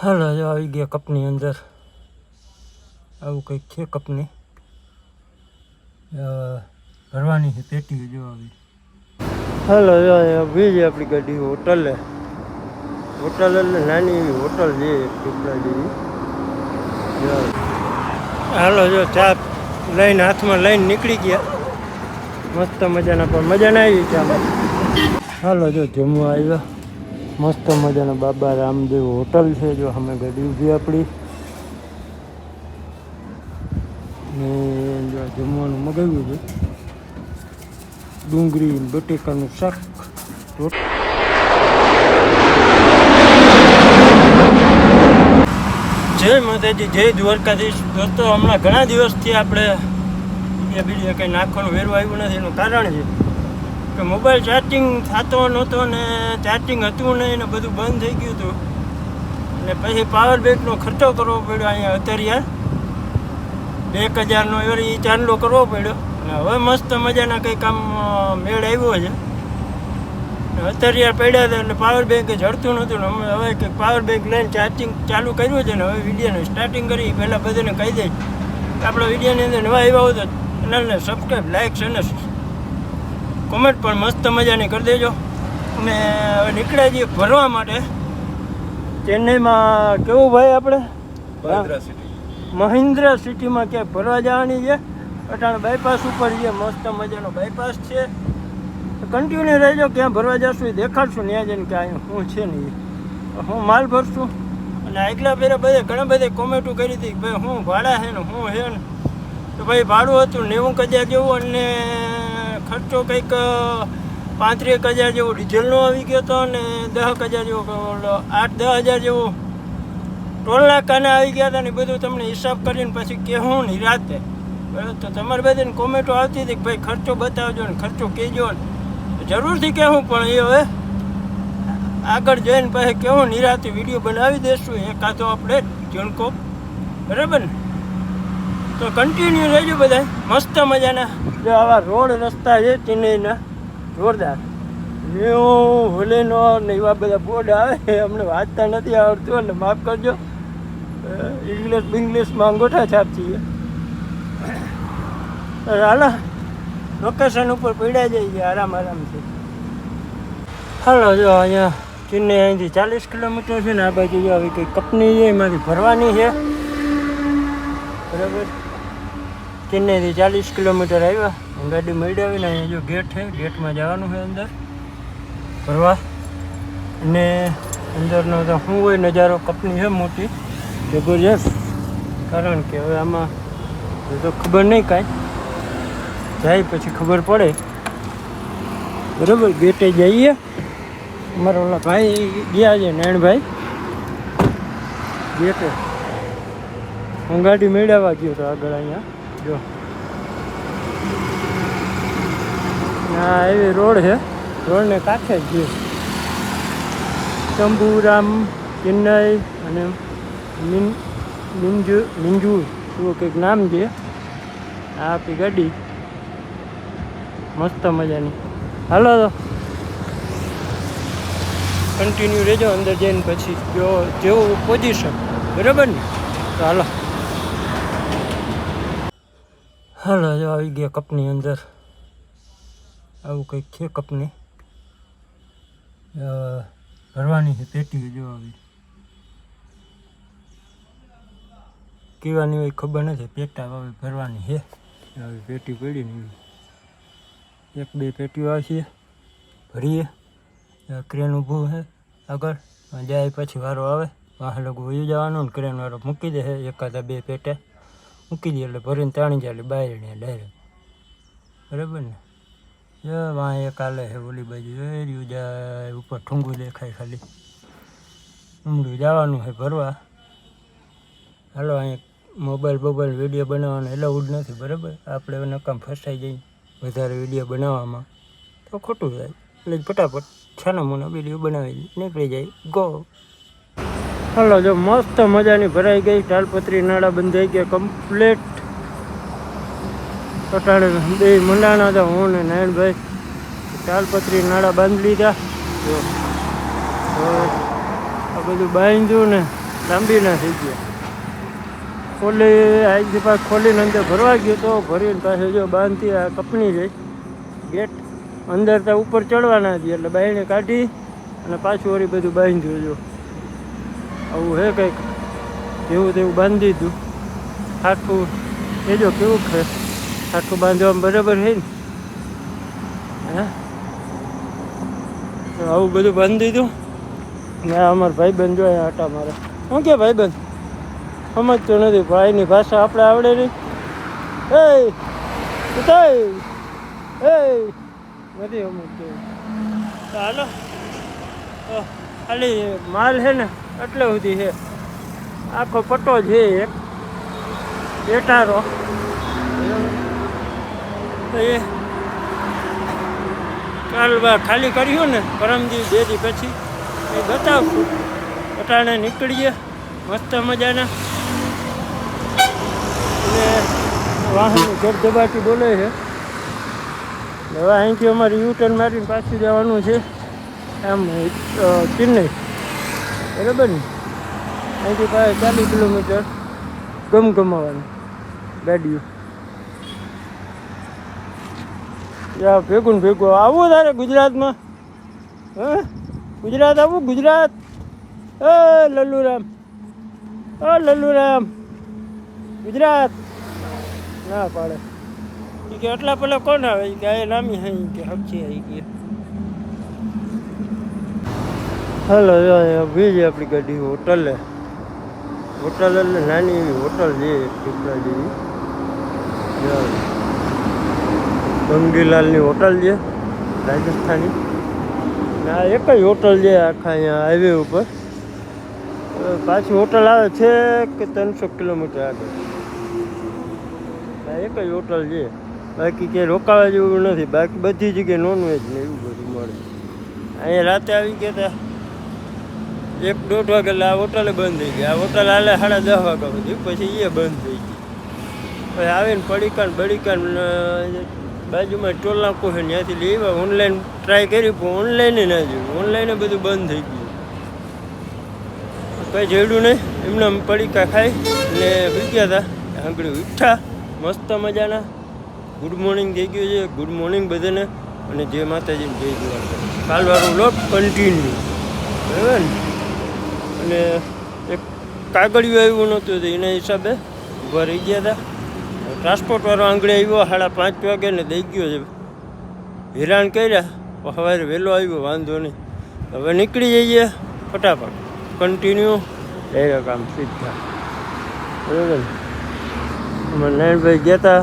હાલો, જો આવી ગયા કપની અંદર. આવું કંઈક છે કપની? ભરવાની છે પેટી, જો આવી. હાલો, જો આપણી ગાડી, હોટલે. હોટલ એટલે નાની એવી હોટલ છે પીપળા જેવી હાલો, જો ચા લઈને હાથમાં લઈને નીકળી ગયા. મસ્ત મજાના, પણ મજા ના આવી ચામાં હાલો, જો જમવા આવ્યા. મસ્ત મજાના બાબા રામદેવ હોટલ છે જો અમે ગાડી ઊભી આપણી. ને જો જમવાનું મગાવ્યું છે. ડુંગળી બટેકાનું શાક. જય માતાજી, જય દ્વારકાધીશ. દોસ્તો હમણાં ઘણા દિવસથી આપણે બીજા બીજા કંઈ નાખવાનું વેરવા આવ્યું નથી, એનું કારણ છે. કે મોબાઈલ ચાર્જિંગ થતો નહોતો ને ચાર્જિંગ હતું નહીં ને બધું બંધ થઈ ગયું હતું. અને પછી પાવર બેંકનો ખર્ચો કરવો પડ્યો અહીંયા અત્યારે બે એક હજારનો એ ચાંદલો કરવો પડ્યો. અને હવે મસ્ત મજાના કંઈ કામ મેળ આવ્યો છે. અને અત્યારે પડ્યા હતા એટલે પાવર બેંક જડતું નહોતું ને હવે કંઈક પાવર બેંક લઈને ચાર્જિંગ ચાલુ કર્યું છે ને હવે વિડીયોને સ્ટાર્ટિંગ કરી, પહેલાં બધાને કહી દઈ આપણો વિડીયોની અંદર નવા આવ્યા હોય તો ચેનલને સબસ્ક્રાઈબ લાઈક છે ને કોમેન્ટ પણ મસ્ત મજાની કરી દેજો. અમે હવે નીકળ્યા છીએ ભરવા માટે. ચેન્નઈમાં કેવું ભાઈ આપણે? મહિન્દ્રા સિટીમાં ક્યાંય ભરવા જવાની છે? અટાણ બાયપાસ ઉપર છે મસ્ત મજાનો બાયપાસ છે. કન્ટિન્યુ રહેજો ક્યાં ભરવા જશું એ દેખાડશું ત્યાં જઈને કે અહીંયા શું છે ને એ. હું માલ ભરશું. અને આગલા ફેરે બધે ઘણા બધે કોમેન્ટો કરી હતી કે ભાઈ હું ભાડા છે ને હું છે ને. તો ભાઈ ભાડું હતું નેવું કજા જેવું અને ખર્ચો કંઈક પાંત્રીસ હજાર જેવો ડીઝલનો આવી ગયો હતો અને દસ હજાર જેવો આઠ દસ હજાર જેવો ટોલના કાને આવી ગયા હતા ને બધું તમને હિસાબ કરીને પછી કહેવું ને રાતે. બરાબર? તો તમારે બધાને કોમેન્ટો આવતી હતી કે ભાઈ ખર્ચો બતાવજો ને ખર્ચો કહેજો ને. જરૂરથી કહેવું પણ એ હવે આગળ જઈને પછી કેવું નિરાતે વીડિયો બનાવી દેશું એકાદો આપણે જણકો. બરાબર ને? તો કન્ટિન્યુ રહેજો બધા મસ્ત મજાના. જો આવા રોડ રસ્તા છે, ચેન્નઈના, જોરદાર. હું હોલેનો ને એવા બધા બોર્ડ આવે, અમને વાંચતા નથી આવડતું, એટલે માફ કરજો. ઇંગ્લિશ બિંગ્લિશમાં અંગોઠા છાપતી હાલો. લોકેશન ઉપર પડ્યા જઈએ આરામ આરામથી હાલો, જો અહીંયા ચેન્નઈ અહીંથી ચાલીસ કિલોમીટર છે ને, આ બાજુ જો આવી કંઈ કંપની છે, એમાંથી ભરવાની છે. બરાબર? ચેન્નઈથી ચાલીસ કિલોમીટર આવ્યા. ગાડી મળાવીને અહીંયા જો ગેટ છે, ગેટમાં જવાનું છે અંદર. ફરવા. અને અંદરનો તો શું હોય, નજારો કંપની છે મોટી. જબરજસ્ત કારણ કે હવે આમાં તો ખબર નહીં કાંઈ. જાય પછી ખબર પડે. બરાબર, ગેટે જઈએ. અમારા ઓલા ભાઈ ગયા છે, નાયણભાઈ. ગેટે. હું ગાડી મેળવવા ગયો તો આગળ અહીંયા. જો. હા એવી રોડ છે. રોડને કાંઠે જ છે શંભુરામ, ચેન્નઈ અને મિંજુ મિંજુ, એવું કંઈક નામ છે. આ આપણી ગાડી. મસ્ત મજાની. હાલો તો. કન્ટિન્યુ રહેજો અંદર જઈને પછી જો, જેવું પોઝિશન બરાબર ને? તો હાલો. હાલો જો આવી ગયા કપની અંદર આવું કંઈક છે કપની અ, ભરવાની છે પેટી જો આવી કહેવાની હોય ખબર નથી પેટા આવી ભરવાની છે આવી પેટી પડી ને એવી એક બે પેટીઓ આવશે ભરીએ આ ક્રેન ઊભું છે આગળ આ જાય પછી વારો આવે વાહ લોકો વયું જવાનું ને ક્રેન વાળો મૂકી દે એકાદા બે પેટે। મૂકી દઈએ એટલે ભરીને તાણી જાય એટલે ને ડાયરેક્ટ બરાબર ને? જો વાં એક હાલે છે ઓલી બાજુ રહ્યું જાય, ઉપર ઠુંગું દેખાય ખાલી. ઉમડું જવાનું છે ભરવા. હાલો, અહીં મોબાઈલ બોબાઈલ વીડિયો બનાવવાનો એલાઉડ નથી, બરાબર? આપણે નકામ ફસાઈ જઈએ વધારે વીડિયો બનાવવામાં. તો ખોટું જાય એટલે ફટાફટ છાના મોના વીડિયો બનાવી નીકળી જાય. ગો હાલો, જો મસ્ત મજાની ભરાઈ ગઈ તાલપત્રી નાળા બંધાઈ ગયા કમ્પ્લેટ પટાડે બે મંડાણા હતા, હું ને નારાયણભાઈ તાલપત્રી નાળા બાંધી લીધા. જો આ બધું બાંધ્યું ને લાંબી ના થઈ ગયા. ખોલી આજથી પાછ ખોલીને અંદર ભરવા ગયો તો ભરીને પાસે જો બાંધતી આ કપની રહી ગેટ અંદર તો ઉપર ચડવાના હતી એટલે બાઈને કાઢી અને પાછું વળી બધું બાંધ્યું જો. આવું હે કંઈક? જેવું તેવું બાંધી દીધું. હાથું, એ જો કેવું છે હાથું બાંધવામાં બરાબર છે ને? હે? આવું બધું બાંધી દીધું. ને અમારા ભાઈબંધ બંધ જોયા આટા મારે. શું કે ભાઈબંધ? સમજતો નથી, ભાઈની ભાષા આપણે આવડે નહીં. એ એ નથી સમજતો. ચાલો ખાલી માલ છે ને એટલે સુધી છે. આખો પટ્ટો છે એક. બેટારો. એ કાલ ખાલી કર્યું ને પરમજી બે દી પછી. એ બતાવશું. અટાણે નીકળીએ. મસ્ત મજાના. અને વાહન ધબધબાટી બોલે છે. હવે અહીંથી અમારે યુ ટર્ન મારીને પાછું જવાનું છે. આમ અ, ચેન્નઈ. બરાબર ને? અહીંથી પાસે ચાલીસ કિલોમીટર ગમગમાવાનું ગાડીઓ. યા ભેગું ને ભેગું આવું તારે ગુજરાતમાં? હે? ગુજરાત આવું? ગુજરાત? એ લલ્લુરામ. અ લલ્લુરામ. ગુજરાત. ના પાડે. કે એટલા પેલા કોણ આવે? કે નામી હઈ કે હકજી આવી કે હાલો વી છે આપણી ગાડી હોટલે. હોટલ એટલે નાની એવી હોટલ છે પીપળા જેવી ગંગીલાલની હોટલ છે, રાજસ્થાની. આ એક જ હોટલ છે આખા અહીંયા હાઈવે ઉપર. પાછી હોટલ આવે છે કે ત્રણસો કિલોમીટર આગળ. એક જ હોટલ છે. બાકી ક્યાંય રોકાવા જેવું નથી. બાકી બધી જગ્યાએ નોનવેજ ને એવું બધું મળે. અહીંયા રાતે આવી ગયા હતા એક દોઢ વાગે આ હોટલે બંધ થઈ ગઈ આ હોટલ હાલે સાડા દસ વાગ્યા સુધી. પછી એ બંધ થઈ ગઈ. પછી આવીને પડીકાન બડીકાન બાજુમાં ટોલના છે ત્યાંથી લેવા ઓનલાઈન ટ્રાય કરી, પણ ઓનલાઈન ના જોયું. ઓનલાઈને બધું બંધ થઈ ગયું. કંઈ જોડ્યું નહીં. એમને પડીકા ખાઈ ને સુઈ ગયા હતા આંગળી ઉઠા મસ્ત મજાના. ગુડ મોર્નિંગ થઈ ગયું છે. ગુડ મોર્નિંગ બધાને. અને જય માતાજીને જય જોવા કાલવાળું લોક કન્ટિન્યુ બરાબર ને? અને એક કાગળિયું આવ્યું નહોતું તો એના હિસાબે ઊભા રહી ગયા હતા ટ્રાન્સપોર્ટવાળો આંગળે આવ્યો સાડા પાંચ વાગે ને દઈ ગયો છે. હેરાન કર્યા સવારે વહેલો આવ્યો વાંધો નહીં. હવે નીકળી જઈએ ફટાફટ. કન્ટિન્યુ એ કામ સીધા બરાબર. ને અમારે નારાયણભાઈ ગયા હતા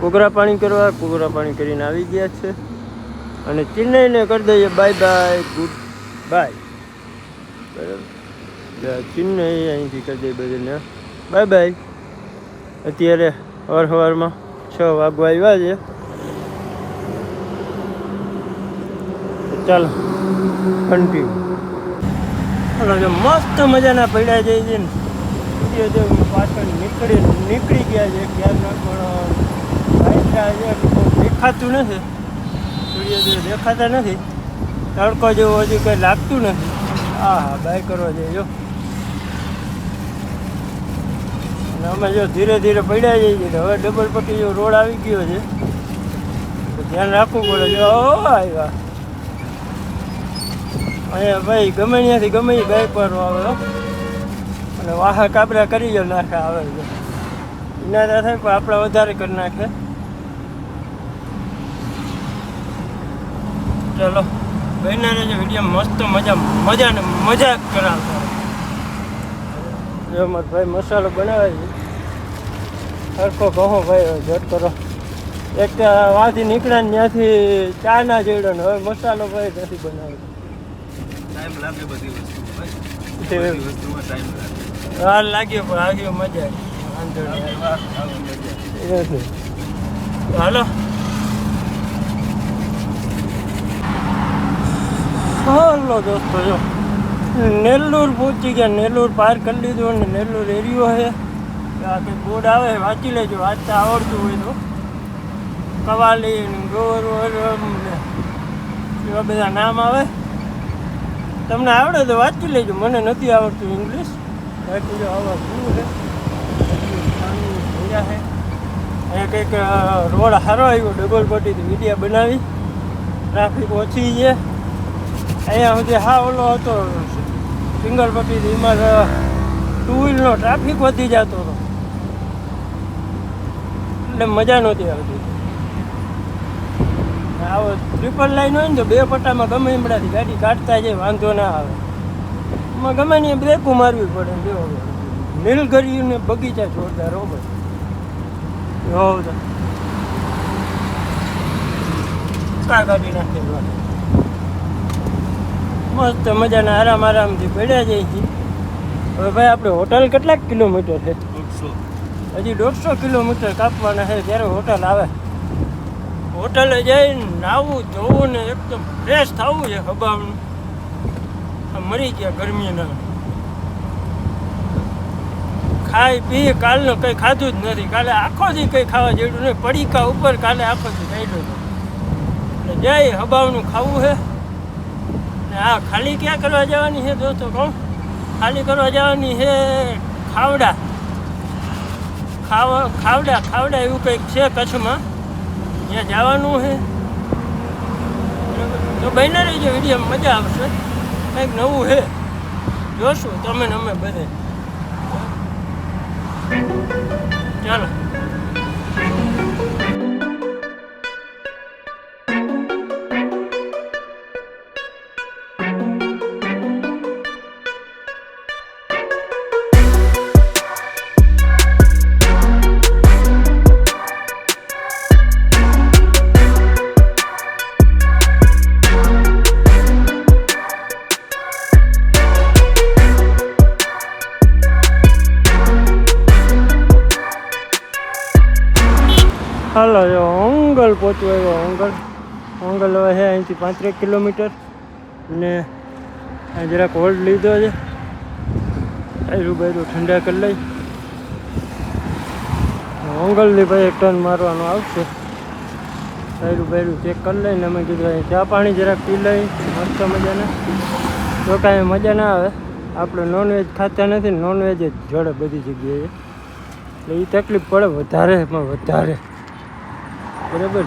કોગરા પાણી કરવા. કોગરા પાણી કરીને આવી ગયા છે. અને ચેન્નઈને કરી દઈએ. બાય બાય ગુડ બાય બરાબર. એટલે અહીંથી કરી દઈએ બધાને. Bye bye. અત્યારે અવાર સવારમાં છ વાગવા આવ્યા છે. ચાલો કન્ટિન્યુ મસ્ત મજાના પડ્યા જાય છે ને પાછળ નીકળી નીકળી ગયા છે ક્યારના પણ દેખાતું નથી. સૂર્યોદય દેખાતા નથી. તડકો જેવું હજુ કંઈ લાગતું નથી. હા હા બાય કરવા જઈએ જો. અને અમે જો ધીરે ધીરે પડ્યા જઈએ હવે ડબલ પટ્ટી જેવો રોડ આવી ગયો છે. તો ધ્યાન રાખવું પડે. જો આવ્યા. અહીંયા ભાઈ ગમે ત્યાંથી ગમે એ બાઈક પર આવે અને વાહ કાબરા કરી જો નાખે આવે છે. ત્યાં થાય પણ આપણે વધારે કરી નાખે. ચલો. બહેના રહેજો વીડિયો મસ્ત મજા મજા ને મજા કરાવતા જો મારો ભાઈ મસાલો બનાવે છે. સરખો કહો ભાઈ ઝટ કરો. એક વાંથી નીકળ્યા ને ત્યાંથી ચા ના જોડ્યો ને હવે મસાલો ભાઈ નથી બનાવ્યો ટાઈમ લાગે બધી વસ્તુ બધી વસ્તુમાં ટાઈમ લાગે. હાલ લાગ્યો પણ આવ્યો મજા આવી. હાલો. હાલો દોસ્તો જો. નેલ્લુર પહોંચી ગયા. નેલ્લુર પાર કરી લીધું અને નેલ્લુર એરિયો છે. આ કંઈક બોર્ડ આવે વાંચી લેજો. વાંચતા આવડતું હોય તો. કવાલી ગોર એવા બધા નામ આવે. તમને આવડે તો વાંચી લેજો. મને નથી આવડતું ઇંગ્લિશ. બાકી જો આવા શું છે. હજી છે. અહીંયા કંઈક રોડ સારો આવ્યો. ડબલ પટ્ટીથી મીડિયા બનાવી. ટ્રાફિક ઓછી છે. અહીંયા સુધી હા ઓલો હતો. સિંગલ પટ્ટીથી એમાં ટુ વ્હીલનો ટ્રાફિક વધી જતો હતો. એટલે મજા નહોતી આવતી. આવો ટ્રિપલ લાઈન હોય ને તો બે પટ્ટામાં ગમે એમડાથી ગાડી કાઢતા જાય, વાંધો ના આવે. એમાં ગમે ને બ્રેક મારવી પડે, જો નીલગરીને બગીચા જોરદાર હો ભાઈ. હોવ તો કાઢી નાખે મસ્ત મજાના આરામ આરામથી પડ્યા જાય છે. હવે ભાઈ આપણે હોટલ કેટલાક કિલોમીટર છે? હજી દોઢસો કિલોમીટર કાપવાના છે ત્યારે હોટલ આવે. હોટલે જઈને નાવું ધોવું ને એકદમ ફ્રેશ થવું છે હબાવનું આ મરી ગયા ગરમીના. ખાઈ પી કાલનું કંઈ ખાધું જ નથી. કાલે આખો દી કંઈ ખાવા જેવું નહીં. પડીકા ઉપર કાલે આખો દી ખાઈ લો એટલે જઈ હબાવનું ખાવું છે. આ ખાલી ક્યાં કરવા જવાની છે દોસ્તો કહું? ખાલી કરવા જવાની છે ખાવડા. ખાવા, ખાવડા ખાવડા એવું કંઈક છે કચ્છમાં. ત્યાં જવાનું છે. તો બહેના રહીજો વીડિયો મજા આવશે. કંઈક નવું છે. જોશું, તમે ને અમે બધે ચાલો. હાલો, જો ઓંગલ પહોંચ્યો આવ્યો ઓંગલ ઓંગલ હવે છે અહીંથી પાંત્રેક કિલોમીટર. ને જરાક હોલ્ડ લીધો છે. આયરું બાયરું ઠંડા કરી લઈ. ઓંગલની ભાઈ એક ટન મારવાનો આવશે. આયરું બાયરું ચેક કરી લઈને અમે કીધું અહીં ચા પાણી જરાક પી લઈ. મસ્ત મજાના. તો કાંઈ મજા ના આવે. આપણે નોનવેજ ખાતા નથી નોનવેજ જ જડે બધી જગ્યાએ. એટલે એ તકલીફ પડે વધારે વધારે. બરાબર.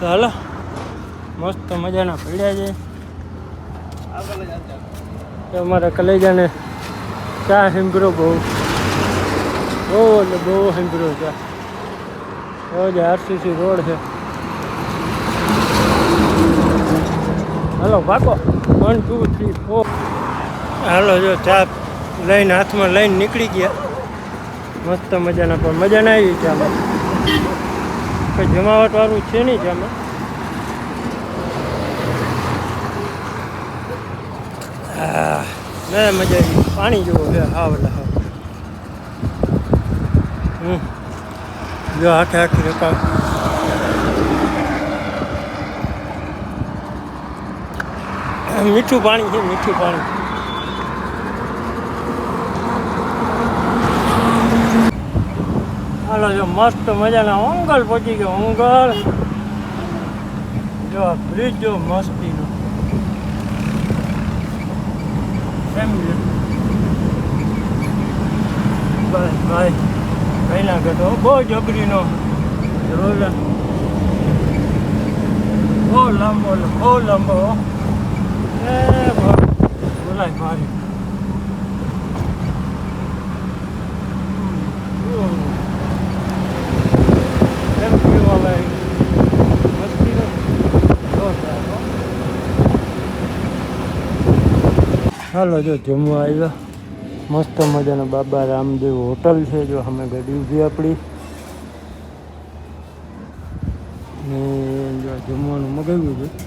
તો હાલો, મસ્ત મજાના પડ્યા છે. જ અમારા કલેજાને ચા હિંભરો બહુ. બહુ એટલે બહુ હિંભરો ચા. રોજ આરસીસી રોડ છે. હાલો, ભાગો. વન ટુ થ્રી ફોર હાલો, જો ચા લઈને હાથમાં લઈને નીકળી ગયા. મસ્ત મજાના પણ મજા ના આવી ચામાં કંઈ જમાવટ વાળું છે નહીં હા ના મજા આવી. પાણી જેવું છે હાવ એટલે હાવ જો આખે આખી રોકા મીઠું પાણી છે, મીઠું પાણી. હાલો જો મસ્ત મજાના ઓંગલ પહોંચી ગયો ઓંગલ જો બ્રિજ જો મસ્તીનો. બસ, ભાઈ પહેલા ગયો બહુ જબરીનો રોલ. બહુ લાંબો બહુ લાંબો. એ બોલાય મારી એમ પીવા લાયક મસ્તીનો જોરદાર હો. હાલો, જો જમવા આવ્યા. મસ્ત મજાનો બાબા રામદેવ હોટલ છે, જો અમે ગાડી ઊભી આપણી. ને જો જમવાનું મગાવ્યું છે.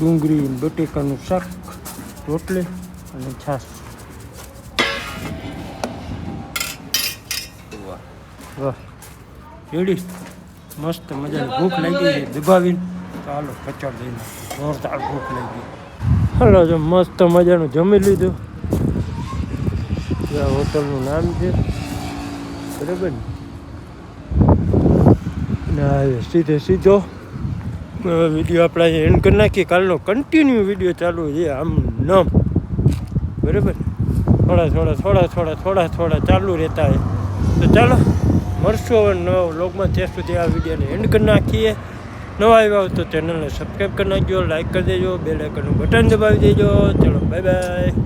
ડુંગળી, બટેકાનું શાક, રોટલી અને છાશ. વાહ. રેડી. મસ્ત મજાની ભૂખ લાગી છે, દબાવીને. ચાલો કચોડ લઈને. જોરદાર ભૂખ લાગી. હાલો, જો મસ્ત મજાનું જમી લીધું. આ હોટલનું નામ છે. બરાબર ને? ના સીધે સીધો. વીડિયો આપણે એન્ડ કરી નાખીએ. કાલનો કન્ટિન્યુ વીડિયો ચાલુ છે, આમ નમ. બરાબર? થોડા થોડા થોડા થોડા થોડા થોડા ચાલુ રહેતા હોય તો ચાલો, મળશું હવે નવા વ્લોગમાં ત્યાં સુધી આ વિડીયોને એન્ડ કરી નાખીએ. નવા આવ્યા હોય તો ચેનલને સબસ્ક્રાઈબ કરી નાખજો, લાઇક કરી દેજો બે લાઇકનનું બટન દબાવી દેજો. ચલો બાય બાય